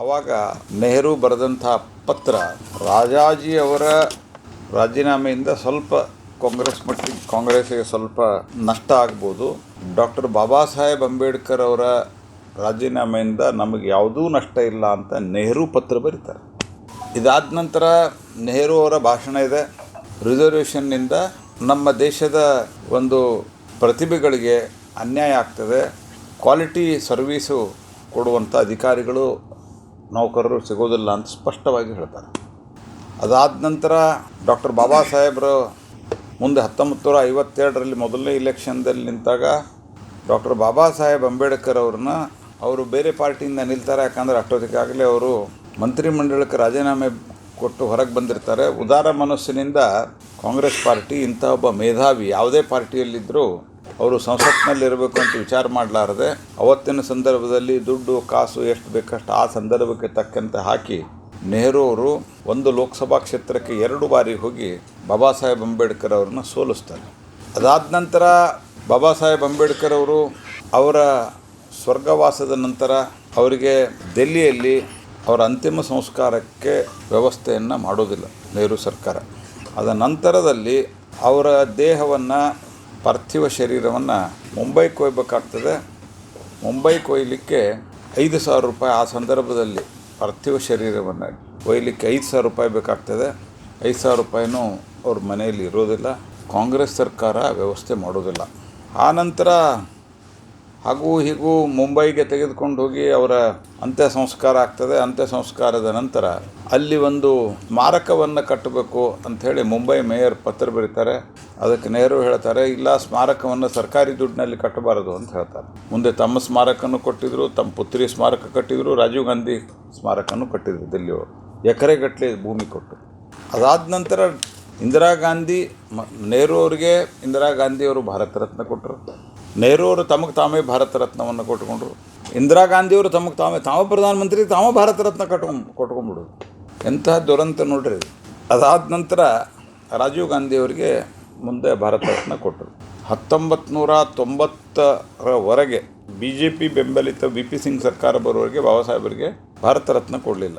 ಆವಾಗ ನೆಹರು ಬರೆದಂಥ ಪತ್ರ ರಾಜಾಜಿ ಅವರ ರಾಜೀನಾಮೆಯಿಂದ ಸ್ವಲ್ಪ ಕಾಂಗ್ರೆಸ್ ಮಟ್ಟಿಗೆ ಕಾಂಗ್ರೆಸ್ಸಿಗೆ ಸ್ವಲ್ಪ ನಷ್ಟ ಆಗ್ಬೋದು. ಡಾಕ್ಟರ್ ಬಾಬಾ ಸಾಹೇಬ್ ಅಂಬೇಡ್ಕರ್ ಅವರ ರಾಜೀನಾಮೆಯಿಂದ ನಮಗೆ ಯಾವುದೂ ನಷ್ಟ ಇಲ್ಲ ಅಂತ ನೆಹರು ಪತ್ರ ಬರೀತಾರೆ. ಇದಾದ ನಂತರ ನೆಹರು ಅವರ ಭಾಷಣ ಇದೆ. ರಿಸರ್ವೇಷನ್ನಿಂದ ನಮ್ಮ ದೇಶದ ಒಂದು ಪ್ರತಿಭೆಗಳಿಗೆ ಅನ್ಯಾಯ ಆಗ್ತದೆ. ಕ್ವಾಲಿಟಿ ಸರ್ವೀಸು ಕೊಡುವಂಥ ಅಧಿಕಾರಿಗಳು ನೌಕರರು ಸಿಗೋದಿಲ್ಲ ಅಂತ ಸ್ಪಷ್ಟವಾಗಿ ಹೇಳ್ತಾರೆ. ಅದಾದ ನಂತರ ಡಾಕ್ಟರ್ ಬಾಬಾ ಸಾಹೇಬರು ಮುಂದೆ ಹತ್ತೊಂಬತ್ತು ನೂರ ಐವತ್ತೆರಡರಲ್ಲಿ ಮೊದಲನೇ ಇಲೆಕ್ಷನ್ದಲ್ಲಿ ನಿಂತಾಗ ಡಾಕ್ಟರ್ ಬಾಬಾ ಸಾಹೇಬ್ ಅಂಬೇಡ್ಕರ್ ಅವ್ರನ್ನ ಅವರು ಬೇರೆ ಪಾರ್ಟಿಯಿಂದ ನಿಲ್ತಾರೆ. ಯಾಕಂದರೆ ಅಷ್ಟೊತ್ತಿಗಾಗಲೇ ಅವರು ಮಂತ್ರಿಮಂಡಲಕ್ಕೆ ರಾಜೀನಾಮೆ ಕೊಟ್ಟು ಹೊರಗೆ ಬಂದಿರ್ತಾರೆ. ಉದಾರ ಮನಸ್ಸಿನಿಂದ ಕಾಂಗ್ರೆಸ್ ಪಾರ್ಟಿ ಇಂಥ ಒಬ್ಬ ಮೇಧಾವಿ ಯಾವುದೇ ಪಾರ್ಟಿಯಲ್ಲಿದ್ದರೂ ಅವರು ಸಂಸತ್ನಲ್ಲಿರಬೇಕು ಅಂತ ವಿಚಾರ ಮಾಡಲಾರದೆ, ಅವತ್ತಿನ ಸಂದರ್ಭದಲ್ಲಿ ದುಡ್ಡು, ಕಾಸು ಎಷ್ಟು ಬೇಕಷ್ಟು ಆ ಸಂದರ್ಭಕ್ಕೆ ತಕ್ಕಂತೆ ಹಾಕಿ, ನೆಹರು ಅವರು ಒಂದು ಲೋಕಸಭಾ ಕ್ಷೇತ್ರಕ್ಕೆ ಎರಡು ಬಾರಿ ಹೋಗಿ ಬಾಬಾ ಸಾಹೇಬ್ ಅಂಬೇಡ್ಕರ್ ಅವ್ರನ್ನ ಸೋಲಿಸ್ತಾರೆ. ಅದಾದ ನಂತರ ಬಾಬಾ ಸಾಹೇಬ್ ಅಂಬೇಡ್ಕರ್ ಅವರು ಅವರ ಸ್ವರ್ಗವಾಸದ ನಂತರ ಅವರಿಗೆ ದೆಲ್ಲಿಯಲ್ಲಿ ಅವರ ಅಂತಿಮ ಸಂಸ್ಕಾರಕ್ಕೆ ವ್ಯವಸ್ಥೆಯನ್ನು ಮಾಡೋದಿಲ್ಲ ನೆಹರು ಸರ್ಕಾರ. ಅದ ನಂತರದಲ್ಲಿ ಅವರ ದೇಹವನ್ನು ಪಾರ್ಥಿವ ಶರೀರವನ್ನು ಮುಂಬೈಗೆ ಕೊಯ್ಬೇಕಾಗ್ತದೆ. ಮುಂಬೈ ಕೊಯ್ಲಿಕ್ಕೆ ಐದು ಸಾವಿರ ರೂಪಾಯಿ ಆ ಸಂದರ್ಭದಲ್ಲಿ ಪಾರ್ಥಿವ ಶರೀರವನ್ನು ಕೊಯ್ಲಿಕ್ಕೆ ಐದು ಸಾವಿರ ರೂಪಾಯಿ ಬೇಕಾಗ್ತದೆ. ಐದು ಸಾವಿರ ರೂಪಾಯಿನೂ ಅವ್ರ ಮನೆಯಲ್ಲಿ ಇರೋದಿಲ್ಲ. ಕಾಂಗ್ರೆಸ್ ಸರ್ಕಾರ ವ್ಯವಸ್ಥೆ ಮಾಡೋದಿಲ್ಲ. ಆ ನಂತರ ಹಾಗೂ ಹೀಗೂ ಮುಂಬೈಗೆ ತೆಗೆದುಕೊಂಡು ಹೋಗಿ ಅವರ ಅಂತ್ಯ ಸಂಸ್ಕಾರ ಆಗ್ತದೆ. ಅಂತ್ಯ ಸಂಸ್ಕಾರದ ನಂತರ ಅಲ್ಲಿ ಒಂದು ಸ್ಮಾರಕವನ್ನು ಕಟ್ಟಬೇಕು ಅಂಥೇಳಿ ಮುಂಬೈ ಮೇಯರ್ ಪತ್ರ ಬರೀತಾರೆ. ಅದಕ್ಕೆ ನೆಹರು ಹೇಳ್ತಾರೆ, ಇಲ್ಲ, ಸ್ಮಾರಕವನ್ನು ಸರ್ಕಾರಿ ದುಡ್ಡಿನಲ್ಲಿ ಕಟ್ಟಬಾರದು ಅಂತ ಹೇಳ್ತಾರೆ. ಮುಂದೆ ತಮ್ಮ ಸ್ಮಾರಕನೂ ಕೊಟ್ಟಿದ್ರು, ತಮ್ಮ ಪುತ್ರಿ ಸ್ಮಾರಕ ಕಟ್ಟಿದ್ರು, ರಾಜೀವ್ ಗಾಂಧಿ ಸ್ಮಾರಕನೂ ಕಟ್ಟಿದ್ರು ದಿಲ್ಲಿಯವರು. ಎಕರೆಗಟ್ಟಲೆ ಭೂಮಿ ಕೊಟ್ಟು. ಅದಾದ ನಂತರ ಇಂದಿರಾ ಗಾಂಧಿ, ಮ, ನೆಹರು ಅವರಿಗೆ ಇಂದಿರಾ ಗಾಂಧಿಯವರು ಭಾರತ ರತ್ನ ಕೊಟ್ಟರು. ನೆಹರು ಅವರು ತಮಗೆ ತಾವೇ ಭಾರತ ರತ್ನವನ್ನು ಕೊಟ್ಕೊಂಡ್ರು ಇಂದಿರಾ ಗಾಂಧಿಯವರು ತಮಗೆ ತಾವೇ, ತಾವು ಪ್ರಧಾನಮಂತ್ರಿ, ತಾವ ಭಾರತ ರತ್ನ ಕಟ್ಕೊಂಡು ಕೊಟ್ಕೊಂಡ್ಬಿಡೋದು ಎಂತಹ ದುರಂತ ನೋಡ್ರಿ. ಅದಾದ ನಂತರ ರಾಜೀವ್ ಗಾಂಧಿಯವರಿಗೆ ಮುಂದೆ ಭಾರತ ರತ್ನ ಕೊಟ್ಟರು. ಹತ್ತೊಂಬತ್ತು ನೂರ ತೊಂಬತ್ತರವರೆಗೆ ಬಿ ಜೆ ಪಿ ಬೆಂಬಲಿತ ವಿ ಪಿ ಸಿಂಗ್ ಸರ್ಕಾರ ಬರುವವರೆಗೆ ಬಾಬಾ ಸಾಹೇಬರಿಗೆ ಭಾರತ ರತ್ನ ಕೊಡಲಿಲ್ಲ.